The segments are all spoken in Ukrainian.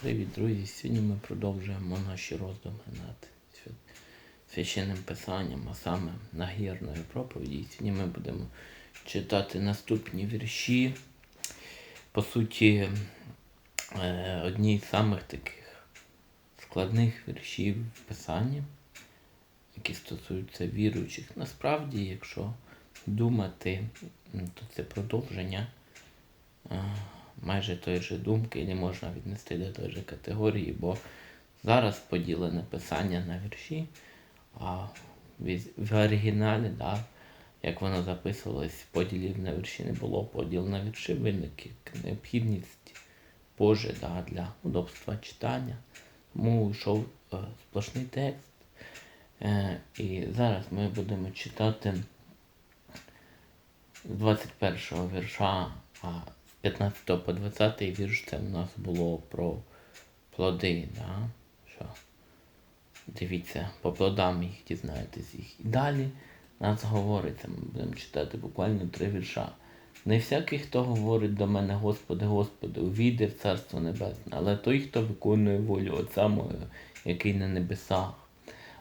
Привіт, друзі! Сьогодні ми продовжуємо наші роздуми над священним писанням, а саме нагірної проповіді. Сьогодні ми будемо читати наступні вірші. По суті, е, одні з самих таких складних віршів в писанні, які стосуються віруючих. Насправді, якщо думати, то це продовження е, майже тої же думки, не можна віднести до тої же категорії, бо зараз поділене писання на вірші, а в оригіналі, да, як воно записувалось, поділів на вірші не було, поділ на вірші виник як необхідність Божа да, для удобства читання. Тому йшов е, сплошний текст. Е, і зараз ми будемо читати з 21 вірша, а з 15 по 20 вірш це у нас було про плоди. Да? Що? Дивіться, по плодам їх дізнаєтесь їх. І далі нас говориться, ми будемо читати буквально три вірша. Не всякий, хто говорить до мене, Господи, Господи, увійде в Царство Небесне, але той, хто виконує волю Отця мого, який на небесах.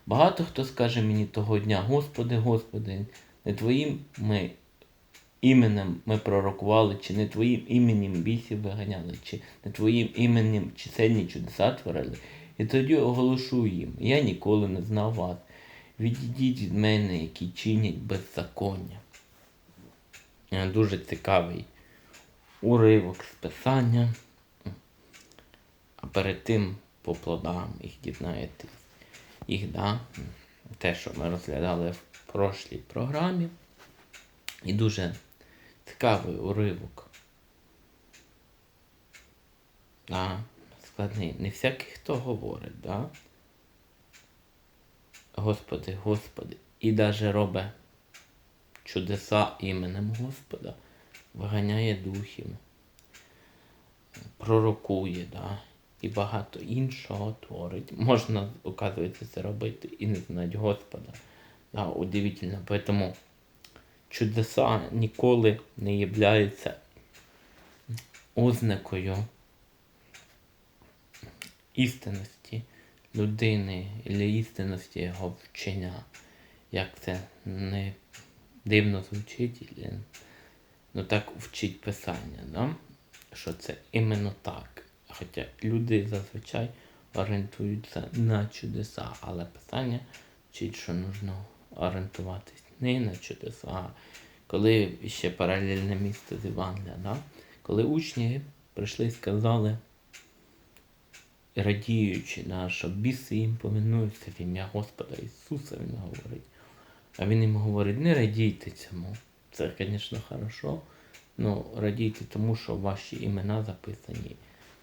Багато хто скаже мені того дня, Господи, Господи, не Твоїм ми іменем ми пророкували, чи не Твоїм іменем бісів виганяли, чи не Твоїм іменем чисельні чудеса творили. І тоді оголошу їм, я ніколи не знав вас. Відійдіть від мене, які чинять беззаконня. Е, Дуже цікавий уривок з писання. А перед тим по плодам їх дізнаєтесь. Їх, да, те, що ми розглядали в прошлій програмі. І дуже цікавий уривок. Да, складний. Не всякий хто говорить, да? Господи, Господи, і даже робить чудеса іменем Господа, виганяє духів, пророкує, да? і багато іншого творить. Можна, оказується, це робити і не знати Господа. Да, удивительно. Поэтому чудеса ніколи не являються ознакою істинності людини або істинності його вчення. Як це не дивно звучить, ну так вчить писання, да? що це іменно так. Хоча люди зазвичай орієнтуються на чудеса, але писання вчить, що потрібно орієнтуватись не на чудеса, а коли ще паралельне місце з Євангелія, да? коли учні прийшли і сказали, радіючи, да, що біси їм повинуються в ім'я Господа Ісуса, Він говорить. А він їм говорить, не радійте цьому. Це, звісно, хорошо. Ну, радійте тому, що ваші імена записані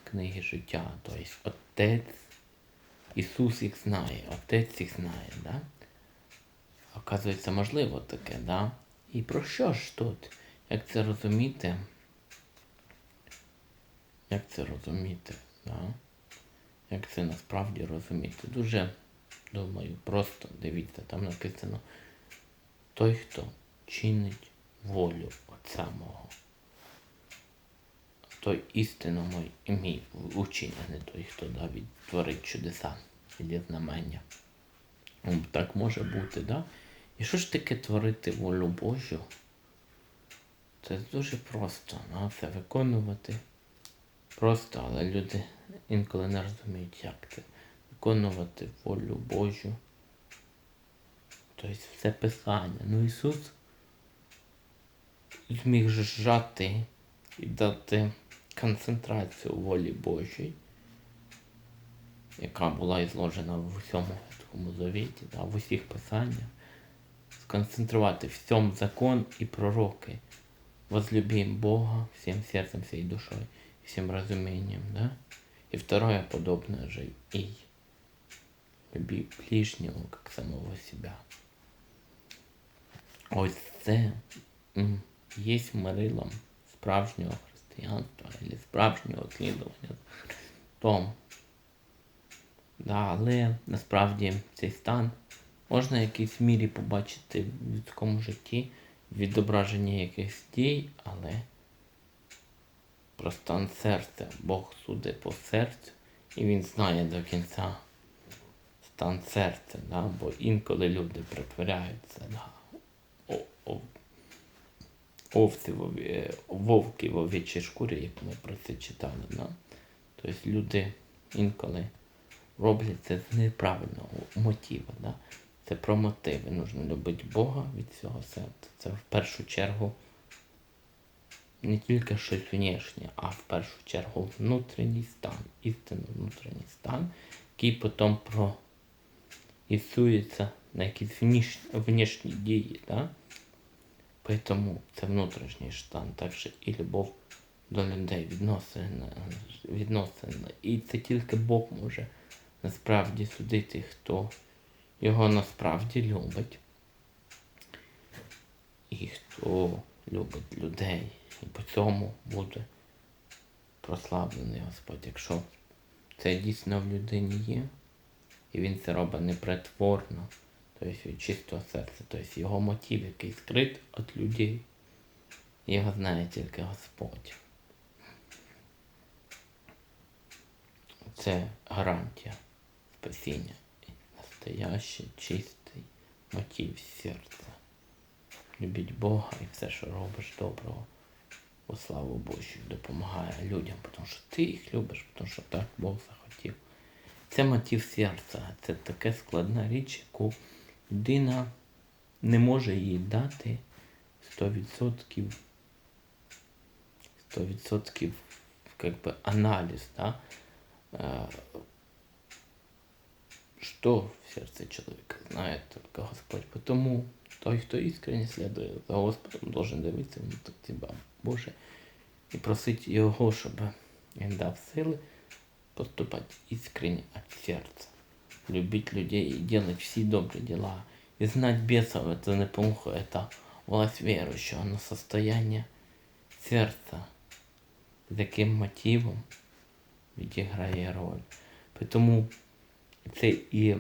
в книги життя. Тобто Отець, Ісус їх знає, Отець їх знає, да? Оказується, можливо таке, да? І про що ж тут? Як це розуміти? Як це розуміти? Да? Як це насправді розуміти? Дуже, думаю, просто дивіться, там написано той, хто чинить волю Отця мого. Той істинно мій, мій учень, а не той, хто Давід творить чудеса і знамення. Ну, Так може бути, да? І що ж таке творити волю Божу? Це дуже просто, ну, це виконувати просто, але люди інколи не розуміють, як це. Виконувати волю Божу. Тобто все писання. Ну Ісус зміг зжати і дати концентрацію волі Божій, яка була ізложена в усьому Ветхому Завіті, да, в усіх писаннях, сконцентрувати в цьому закон і пророки. Возлюбим Бога всем сердцем, всей душой, всем разумением, да? И второе подобное же и люби ближнего, как самого себя. Ось це є мирилом справжнього християнства або справжнього слідування Христом. Але насправді цей стан можна в якійсь мірі побачити в людському житті відображення якихось дій, але про стан серця Бог судить по серцю І він знає до кінця стан серця, да? бо інколи люди притворяються, да? овці, вовки в овечій шкурі, як ми про це читали. Да? Тобто люди інколи роблять це з неправильного мотива. Да? Це про мотиви. Нужно любити Бога від всього серця. Це в першу чергу не тільки щось внешнє, а в першу чергу внутрішній стан, істинно внутрішній стан, який потім проісується на якісь внешні дії. Да? Поэтому це внутрішній стан, також і любов до людей, відносини, відносини. І це тільки Бог може насправді судити, хто його насправді любить. І хто любить людей. І по цьому буде прославлений Господь. Якщо це дійсно в людині є, і він це робить непритворно, тобто від чистого серця, тобто його мотив, який скрит від людей, його знає тільки Господь. Це гарантія спасіння. Настоящий, чистий мотив серця. Любіть Бога і все, що робиш доброго, у славу Божу, допомагає людям, тому що ти їх любиш, тому що так Бог захотів. Це мотив серця. Це таке складна річ, яку людина не може їй дати 100%, 100% как бы анализ, да, э, что в сердце человека знает только Господь. Потому той, хто искренне следує за Господом, должен дивитися внутрь тебе, Боже, і просити Його, щоб Він дав сили поступати искренне от сердца. Любить людей и делать все добрые дела. И знать бесов это не помогу, это власть верующего, но состояние серця, з яким мотивом відіграє роль. Тому це і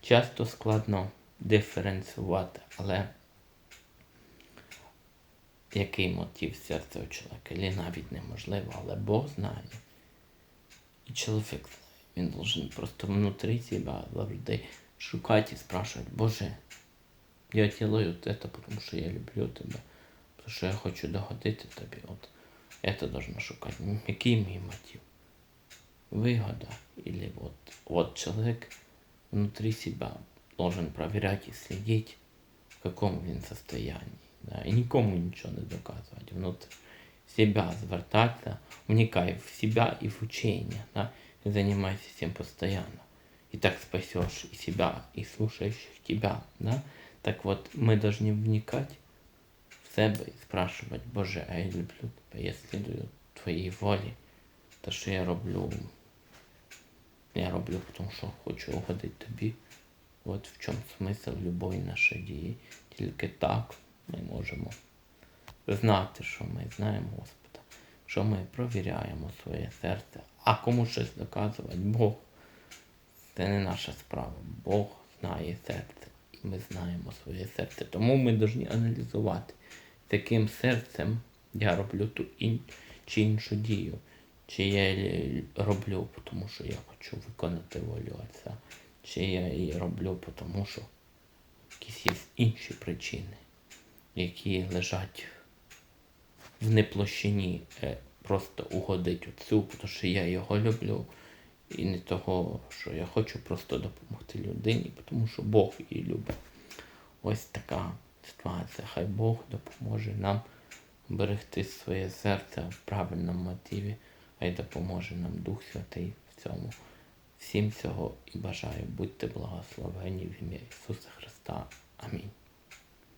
часто складно диференціювати, але який мотив серця у чоловіка, чи навіть неможливо, але Бог знає. І чоловік знає. Він должен просто внутрі себе завжди шукати і спрашивати, Боже, я делаю это, потому что я люблю тебя, потому что я хочу догодити тобі. От это должно шукати. Який мій мотив? Выгода? Или вот, вот человек внутри себя должен проверять и следить, в каком він состоянии. Да? І нікому нічого не доказувати. Внутрь себя звертатися, вникай в себя и в учение. Да? И занимайся этим постоянно. И так спасешь и себя, и слушающих тебя. Да? Так вот, мы должны вникать в себе и спрашивать, Боже, а я люблю Тебе, я слідую Твоїй волі. Те, що я роблю, я роблю, тому що хочу угодити тобі. От в чому смисл любої нашої дії. Тільки так ми можемо знати, що ми знаємо Господа, що ми провіряємо своє серце, а кому щось доказувати Бог. Це не наша справа. Бог знає серце, і ми знаємо своє серце. Тому ми повинні аналізувати, таким серцем я роблю ту ін... чи іншу дію. Чи я роблю, тому що я хочу виконати волю Отця, чи я її роблю, тому що якісь є інші причини, які лежать в неплощині е, просто угодить отцю, тому що я його люблю. І не того, що я хочу просто допомогти людині, тому що Бог її любить. Ось така ситуація. Хай Бог допоможе нам берегти своє серце в правильному мотиві, хай допоможе нам Дух Святий в цьому. Всім цього і бажаю. Будьте благословені в ім'я Ісуса Христа. Амінь.